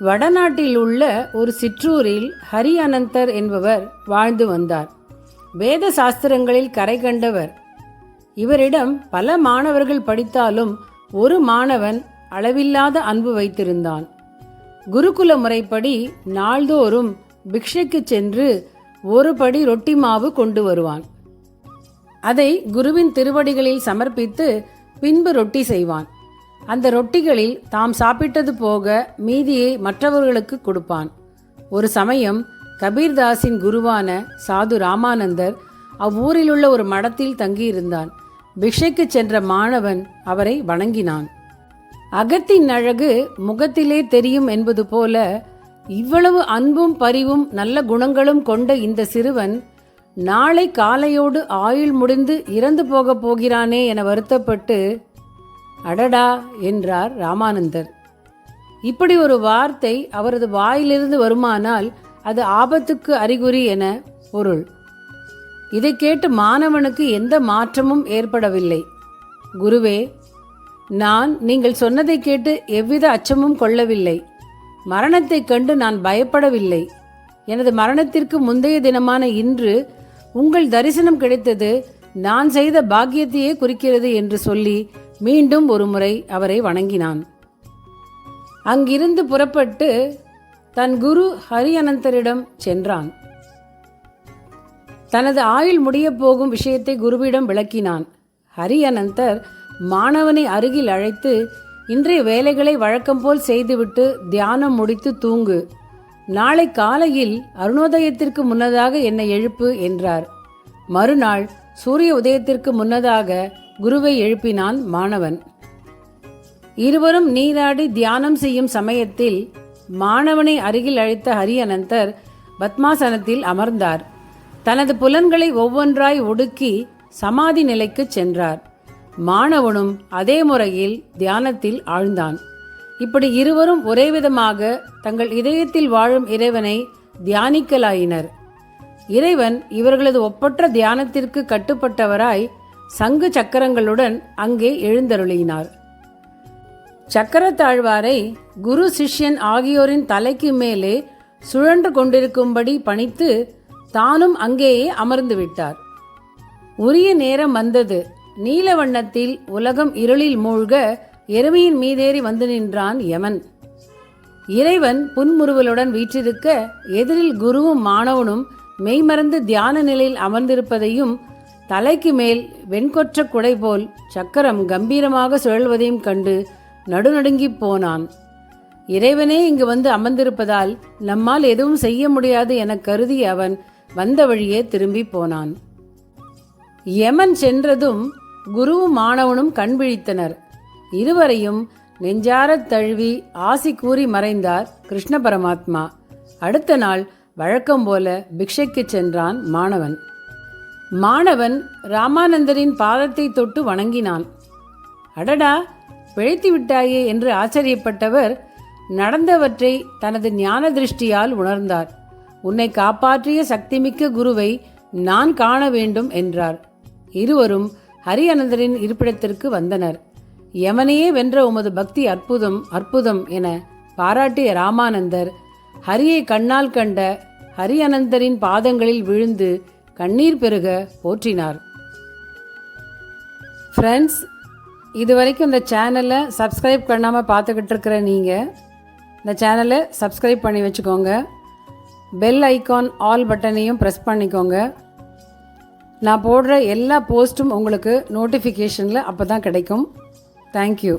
வடநாட்டில் உள்ள ஒரு சிற்றூரில் ஹரி அனந்தர் என்பவர் வாழ்ந்து வந்தார். வேத சாஸ்திரங்களில் கரை கண்டவர். இவரிடம் பல மாணவர்கள் படித்தாலும் ஒரு மாணவன் அளவில்லாத அன்பு வைத்திருந்தான். குருகுல முறைப்படி நாள்தோறும் பிக்ஷைக்கு சென்று ஒரு படி ரொட்டி மாவு கொண்டு வருவான். அதை குருவின் திருவடிகளில் சமர்ப்பித்து பின்பு ரொட்டி செய்வான். அந்த ரொட்டிகளில் தாம் சாப்பிட்டது போக மீதியை மற்றவர்களுக்கு கொடுப்பான். ஒரு சமயம் கபீர்தாஸின் குருவான சாது ராமானந்தர் அவ்வூரிலுள்ள ஒரு மடத்தில் தங்கியிருந்தான். பிக்ஷைக்கு சென்ற மாணவன் அவரை வணங்கினான். அகத்தின் அழகு முகத்திலே தெரியும் என்பது போல இவ்வளவு அன்பும் பரிவும் நல்ல குணங்களும் கொண்ட இந்த சிறுவன் நாளை காலையோடு ஆயுள் முடிந்து இறந்து போகப் போகிறானே என வருத்தப்பட்டு அடடா என்றார் ராமானந்தர். இப்படி ஒரு வார்த்தை அவரது வாயிலிருந்து வருமானால் அது ஆபத்துக்கு அறிகுறி என பொருள். இதை கேட்டு மாணவனுக்கு எந்த மாற்றமும் ஏற்படவில்லை. குருவே நான் நீங்கள் சொன்னதை கேட்டு எவ்வித அச்சமும் கொள்ளவில்லை. மரணத்தைக் கண்டு நான் பயப்படவில்லை. எனது மரணத்திற்கு முந்தைய தினமான இன்று உங்கள் தரிசனம் கிடைத்தது நான் செய்த பாக்கியத்தையே குறிக்கிறது என்று சொல்லி மீண்டும் ஒருமுறை அவரை வணங்கினான். அங்கிருந்து புறப்பட்டு தன் குரு ஹரி அனந்தரிடம் சென்றான். தனது ஆயுள் முடியப் போகும் விஷயத்தை குருவிடம் விளக்கினான். ஹரி அனந்தர் மாணவனை அருகில் அழைத்து இன்றைய வேலைகளை வழக்கம் போல் செய்துவிட்டு தியானம் முடித்து தூங்கு. நாளை காலையில் அருணோதயத்திற்கு முன்னதாக என்னை எழுப்பு என்றார். மறுநாள் சூரிய உதயத்திற்கு முன்னதாக குருவை எழுப்பினான் மாணவன். இருவரும் நீராடி தியானம் செய்யும் சமயத்தில் மாணவனை அருகில் அழைத்த ஹரி அனந்தர் பத்மாசனத்தில் அமர்ந்தார். தனது புலன்களை ஒவ்வொன்றாய் ஒடுக்கி சமாதி நிலைக்கு சென்றார். மாணவனும் அதே முறையில் தியானத்தில் ஆழ்ந்தான். இப்படி இருவரும் ஒரே விதமாக தங்கள் இதயத்தில் வாழும் இறைவனை தியானிக்கலாயினர். இறைவன் இவர்களது ஒப்பற்ற தியானத்திற்கு கட்டுப்பட்டவராய் சங்கு சக்கரங்களுடன் அங்கே எழுந்தருளினார். சக்கரத்தாழ்வாரை குரு சிஷ்யன் ஆகியோரின் தலைக்கு மேலே சுழன்று கொண்டிருக்கும்படி பணித்து தானும் அங்கேயே அமர்ந்து விட்டார். உரிய நேரம் வந்தது. நீல வண்ணத்தில் உலகம் இருளில் மூழ்க எருமையின் மீதேறி வந்து நின்றான் யமன். இறைவன் புன்முறுவலுடன் வீற்றிருக்க எதிரில் குருவும் மாணவனும் மெய்மறந்து தியான நிலையில் அமர்ந்திருப்பதையும் தலைக்கு மேல் வெண்கொற்ற குடை போல் சக்கரம் கம்பீரமாக சுழல்வதையும் கண்டு நடுநடுங்கிப் போனான். இறைவனே இங்கு வந்து அமர்ந்திருப்பதால் நம்மால் எதுவும் செய்ய முடியாது என கருதி அவன் வந்த வழியே திரும்பி போனான். யமன் சென்றதும் குருவும் மாணவனும் கண் விழித்தனர். இருவரையும் நெஞ்சாரத் தழுவி ஆசி கூறி மறைந்தார் கிருஷ்ண பரமாத்மா. அடுத்த நாள் வழக்கம் போல பிக்ஷைக்கு சென்றான் மாணவன். மாணவன் ராமானந்தரின் பாதத்தை தொட்டு வணங்கினான். அடடா பிழைத்து விட்டாயே என்று ஆச்சரியப்பட்டவர் நடந்தவற்றை தனது ஞான திருஷ்டியால் உணர்ந்தார். உன்னை காப்பாற்றிய சக்திமிக்க குருவை நான் காண வேண்டும் என்றார். இருவரும் ஹரி அனந்தரின் இருப்பிடத்திற்கு வந்தனர். யமனையே வென்ற உமது பக்தி அற்புதம் அற்புதம் என பாராட்டிய ராமானந்தர் ஹரியை கண்ணால் கண்ட ஹரி அனந்தரின் பாதங்களில் விழுந்து கண்ணீர் பெருக போற்றினார். ஃப்ரெண்ட்ஸ் இது வரைக்கும் இந்த சேனலை சப்ஸ்கிரைப் பண்ணாமல் பார்த்துக்கிட்டு இருக்கிற நீங்கள் இந்த சேனலை சப்ஸ்கிரைப் பண்ணி வச்சுக்கோங்க. பெல் ஐகான் ஆல் பட்டனையும் ப்ரெஸ் பண்ணிக்கோங்க. நான் போடுற எல்லா போஸ்ட்டும் உங்களுக்கு நோட்டிஃபிகேஷனில் அப்போ தான் கிடைக்கும். தேங்க்யூ